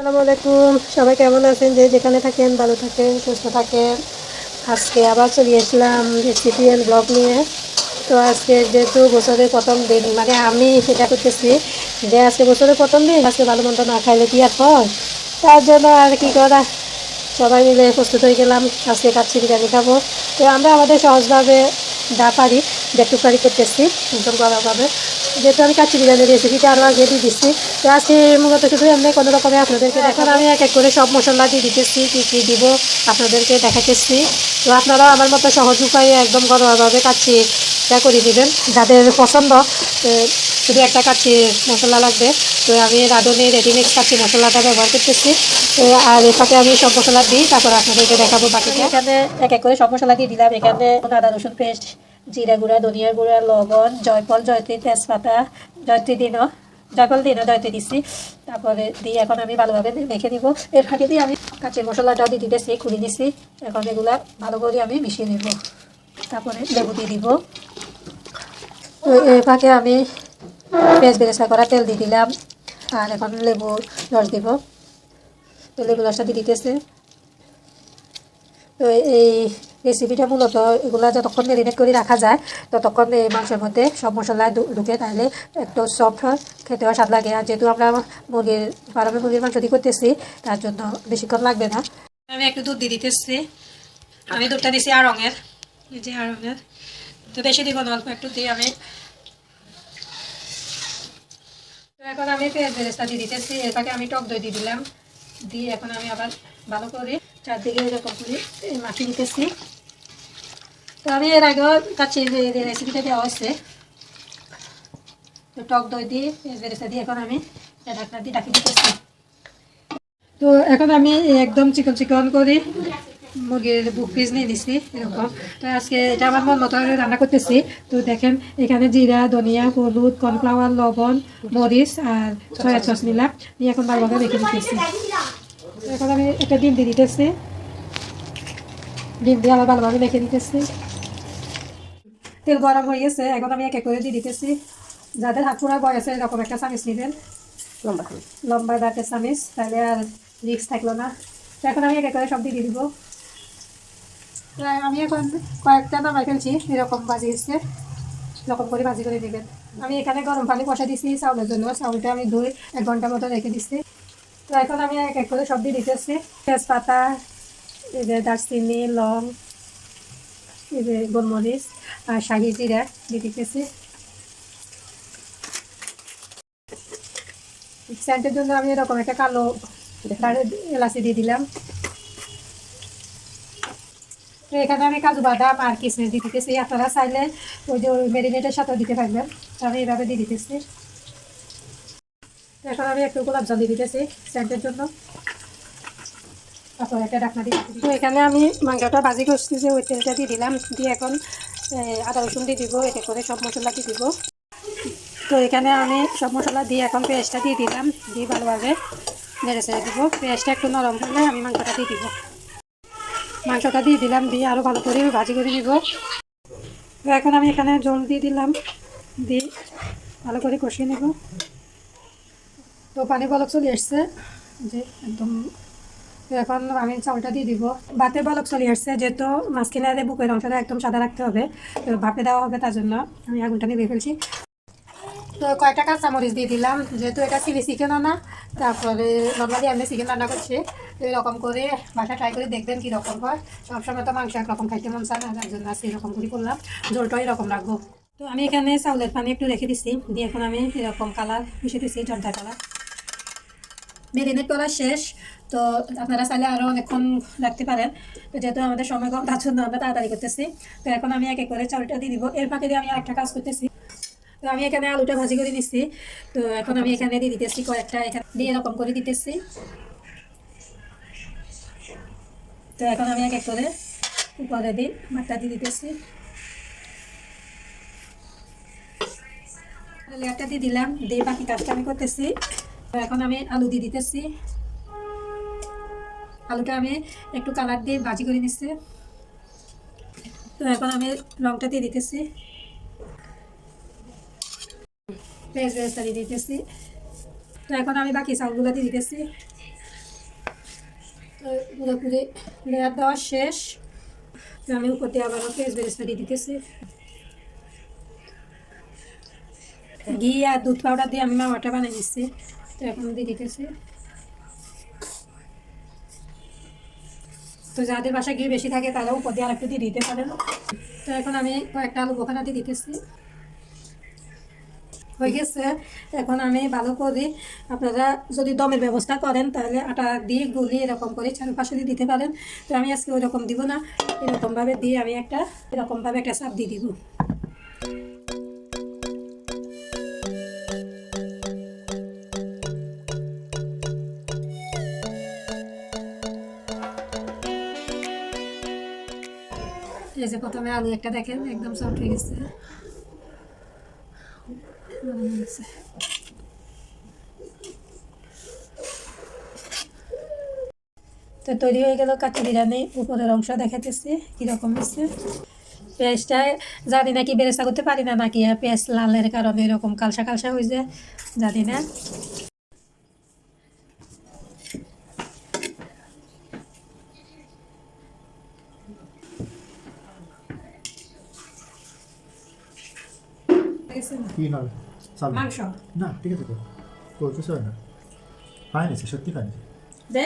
আসসালামু আলাইকুম। সবাই কেমন আছেন? যে যেখানে থাকেন, ভালো থাকেন, সুস্থ থাকেন। আজকে আবার চলে আসলাম রেসিপি ব্লগ নিয়ে। তো আজকে যেহেতু বছরের প্রথম দিন মানে আমি সেটা করতেছি যে আজকে বছরের প্রথম দিন, আজকে ভালো মন্দ না খাইলে কি আর হয়? তার জন্য আর কি করা? সবাই মিলে প্রস্তুত হয়ে গেলাম, আজকে কাচ্ছি বিরিয়ানি খাব। তো আমরা আমাদের সহজভাবে যা পারি যেটুকু পারি করতেছি, একদম গরমভাবে যেহেতু আমি কাচ্ছি বিরিয়ানির রেসিপিটা আরও আগে দিয়ে দিচ্ছি। তো আজকে মূলত শুধু এমনি কোনো রকমে আপনাদেরকে এখন আমি এক এক করে সব মশলা দিয়ে দিতেছি, কী কী দিব আপনাদেরকে দেখাতেছি। তো আপনারাও আমার মতো সহজ উপায়ে একদম ঘরোয়াভাবে কাচ্ছি যা করে দিবেন। যাদের পছন্দ শুধু একটা কাচ্ছি মশলা লাগবে। তো আমি রাঁধুনি রেডিমিক্স কাচ্ছি মশলাটা ব্যবহার করতেছি। আর সাথে আমি সব মশলা দিই, তারপর আপনাদেরকে দেখাবো বাকিটা। এখানে এক এক করে সব মশলা দিয়ে দিলাম। এখানে আদা, রসুন পেস্ট জিরা গুঁড়া, ধনিয়া গুঁড়া, লবণ, জয়ফল, জয়ত্রী তেজপাতা, জয়ত্রী দিনও জয়ফল দিনও জয়ত্রী দিচ্ছি তারপরে দিয়ে এখন আমি ভালোভাবে মেখে দিব এর ফাঁকে দিয়ে আমি কাঁচের মশলাটাও দিয়ে দিতেছি খুলে দিচ্ছি এখন এগুলা ভালো করে আমি মিশিয়ে নেব। তারপরে লেবু দিয়ে দিব। এর ফাঁকে আমি পেঁয়াজ বেরেস্তা করা তেল দিয়ে দিলাম। আর এখন লেবু রস দিব। লেবু রসটা দিয়ে দিতেছে। তো এই রেসিপিটা মূলত এগুলো যতক্ষণ মেরিনেট করে রাখা যায়, ততক্ষণ এই মাংসের মধ্যে সব মশলা ঢুকে, তাহলে একটু সফট হয়, খেতেও স্বাদ লাগে। আর যেহেতু আমরা মুরগির ফার্মে মুরগির মাংস দিয়ে করতেছি, তার জন্য বেশিক্ষণ লাগবে না। আমি একটু দুধ দিয়ে দিতেছি। আমি দুধটা দিছি আর রঙের যে আর রঙের তো বেশি দিব না, অল্প একটু দিয়ে আমি। এখন আমি পেঁয়াজ বেরেস্তা দিয়ে দিতেছি এর আমি টক দই দিয়ে দিলাম। দিয়ে এখন আমি আবার ভালো করে চারদিকে এরকম করে মাখিয়ে নিতেছি তো আমি এর আগেও কাছে রেসিপিটা দেওয়া হয়েছে, তো টক দই দিয়ে বেরেস্তা দিয়ে এখন আমি ঢাকনা দিয়ে ঢাকি দিতেছি। তো এখন আমি একদম চিকন চিকন করে মুরগির বুক পিস নিয়ে নিছি, এরকম। তো আজকে এটা আমার মন মতো রান্না করতেছি। তো দেখেন, এখানে জিরা, ধনিয়া, হলুদ, কর্নফ্লাওয়ার, লবণ, মরিচ আর সয়া সস নিলাম। নিয়ে এখন ভালোভাবে রেখে দিতেছি। এখন আমি একটা ডিম দিয়ে দিতেছি। ডিম দিয়ে আবার ভালোভাবে রেখে দিতেছি। তেল গরম হয়ে গেছে এখন আমি এক এক করে দিয়ে দিতেছি। যাদের হাত পোড়া বয়স আছে এরকম একটা চামিচ নেবেন। লম্বা লম্বা দাঁতের চামিচ তাহলে আর রিক্স থাকল না। তো এখন আমি এক এক করে সব দিয়ে দিব। আমি এখন কয়েকটা নামাই ফেলছি এরকম ভাজি এসছে এরকম করে ভাজি করে দিবেন আমি এখানে গরম পানি বসা দিছি চাউলের জন্য। চাউলটা আমি ধুই এক ঘণ্টা মতো রেখে দিচ্ছি তো এখন আমি এক এক করে সব দিয়ে দিতেছি তেজপাতা এই যে দারচিনি, লং, এই যে গোলমরিচ আর শাহি জিরা দিয়ে দিতেছি। স্যান্টের জন্য আমি এরকম একটা কালো এলাচি দিয়ে দিলাম। তো এখানে আমি কাজু বাদাম আর দিয়ে দিতেছি। আপনারা চাইলে ওই যে ওই মেরিনেটের সাথেও দিতে পারবেন। আমি এইভাবে দিয়ে দিতেছি। এখন আমি একটু গোলাপ জল দিয়ে দিতেছি স্যান্টের জন্য। তারপর একটা ডাকনা দিয়ে। তো এখানে আমি মাংসটা ভাজি করছি যে ওই তেলটা দিয়ে দিলাম, দিয়ে এখন আদা রসুন দিয়ে দিব, এতে করে সব মশলা দিয়ে দিব। তো এখানে আমি সব মশলা দিয়ে এখন পেঁয়াজটা দিয়ে দিলাম, দিয়ে ভালোভাবে নেড়ে ছেড়ে দিব। পেঁয়াজটা একটু নরম হলে আমি মাংসটা দিয়ে দিব। মাংসটা দিয়ে দিলাম, দিয়ে আরও ভালো করে ভাজি করে দিব তো এখন আমি এখানে জল দিয়ে দিলাম, দিয়ে ভালো করে কষিয়ে নেব। তো পানি বলক চলে এসছে যে একদম এখন আমি চাউলটা দিয়ে দিব। ভাতের বলক চলে আসছে, যেহেতু মাছ মাঝখানে বুকের অংশটা একদম সাদা রাখতে হবে। তো ভাপে দেওয়া হবে তার জন্য। আমি আগুনটা নিয়ে ফেলছি। তো কয়েকটা কাঁচামরিচ দিয়ে দিলাম। যেহেতু এটা চিলি চিকেন আনা তারপরে নর্মালি আমি চিকেন রান্না করছি। এরকম করে বাসা ট্রাই করে দেখবেন কীরকম হয়। সবসময় তো মাংস একরকম খাইতে মন চায় না, যার জন্য আজকে এরকম করে করলাম। ঝোলটাও এরকম রাখব। তো আমি এখানে চাউলের পানি একটু রেখে দিচ্ছি দিয়ে এখন আমি এরকম কালার মিশিয়ে দিচ্ছি জর্দা কালার মেরিনেট করা শেষ, তো আপনারা চাইলে আরও অনেকক্ষণ রাখতে পারেন। তো যেহেতু আমাদের সময় কম, তার জন্য আমরা তাড়াতাড়ি করতেছি। তো এখন আমি এক এক করে চাউলটা দিয়ে দিব। এর ফাঁকে দিয়ে আমি আরেকটা কাজ করতেছি। তো আমি এখানে আলুটা ভাজি করে দিচ্ছি তো এখন আমি এখানে দিয়ে দিতেছি কয়েকটা, এখানে দিয়ে এরকম করে দিতেছি। তো এখন আমি এক এক করে উপরে দিই ভাতটা দিয়ে দিতেছি। লেয়ারটা দিয়ে দিলাম, দিয়ে বাকি কাজটা আমি করতেছি। এখন আমি আলু দিয়ে দিতেছি। আলুটা আমি একটু কালার দিয়ে ভাজি করে নিচ্ছি। তো এখন আমি লংটা দিয়ে দিতেছি। পেঁয়াজ বেরেস্তা দিয়ে দিতেছি। তো এখন আমি বাকি চাউলগুলো দিয়ে দিতেছি। পুরোপুরি লেয়ার দেওয়া শেষ। তো আমি উপর দিয়ে আবারও পেঁয়াজ বেরেস্তা দিয়ে দিতেছি। ঘি আর দুধ পাউডার দিয়ে আমি মামাটা বানিয়ে দিচ্ছি তো দিয়ে তো যাদের বাসায় ঘি বেশি থাকে, তারাও উপর দিয়ে আরেকটু দিয়ে দিতে পারেন। তো এখন আমি কয়েকটা আলু বোখানা দিয়ে দিতেছি। হয়ে গেছে। এখন আমি ভালো করে আপনারা যদি দমের ব্যবস্থা করেন, তাহলে আটা দিয়ে গুলি এরকম করে চারপাশে দিয়ে দিতে পারেন। তো আমি আজকে ওই রকম দিব না। এরকমভাবে দিয়ে আমি একটা, এরকমভাবে একটা চাপ দিয়ে দিব। এই যে প্রথমে আলু একটা দেখেন, একদম সফট হয়ে গেছে। তো তৈরি হয়ে গেল কাঁচা বিরিয়ানি, উপরের অংশ দেখাতেছি কীরকম হচ্ছে পেঁয়াজটা জানি না কি বেরেস্তা করতে পারি না, নাকি পেঁয়াজ লালের কারণে এরকম কালসা কালসা হয়ে যায় জানি না কি হবে মাংস না ঠিক আছে তো বলতেছে হয় না পায়নি সত্যি পায়নি দে